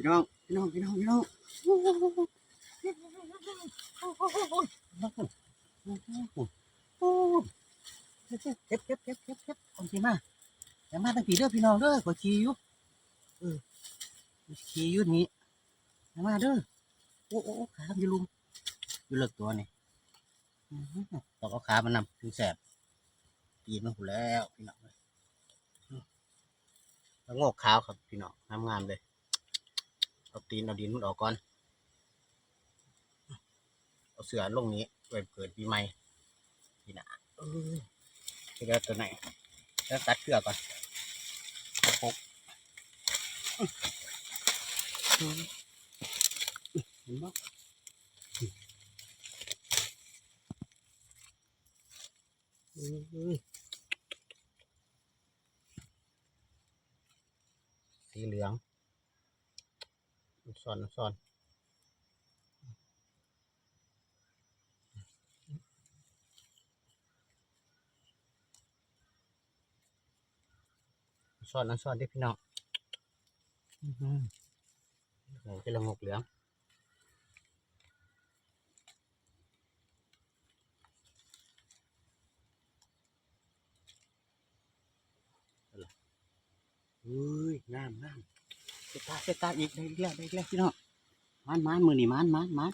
พี่น้อง พี่น้อง พี่น้อง พี่น้องเก็บเก็บเก็บเก็บเก็บคนที่มาอย่ามาตั้งปีเด้อพี่น้องเด้อขอขี่อยู่เออขี่อยู่นี่อย่ามาเด้อโอ้โอ้ขาอยู่ลุมอยู่เลิกตัวนี่ตอกเอาขามันนำถึงแสบปีนมาหูแล้วพี่น้องแล้วงอกขาวครับพี่น้องงามๆเลย เอาตีนเอาดินมันออกก่อน เอาเสือลงนี้ไว้เกิดปีใหม่ปีหน้าเออตัวไหนแล้วตัดเชือก่อนพกอื้อเห็นปะสีเหลือง ซ่อนซ่อนซ่อนซ่อนที่พี่น้องอื้อหือโอ้เป็นละงกเหลืองเฮ้ยน้ำน้ำ เสตาเสตาอีกได้อีกแล้วได้อีกแล้วพี่น้องมันมันมือนี่มันมันมัน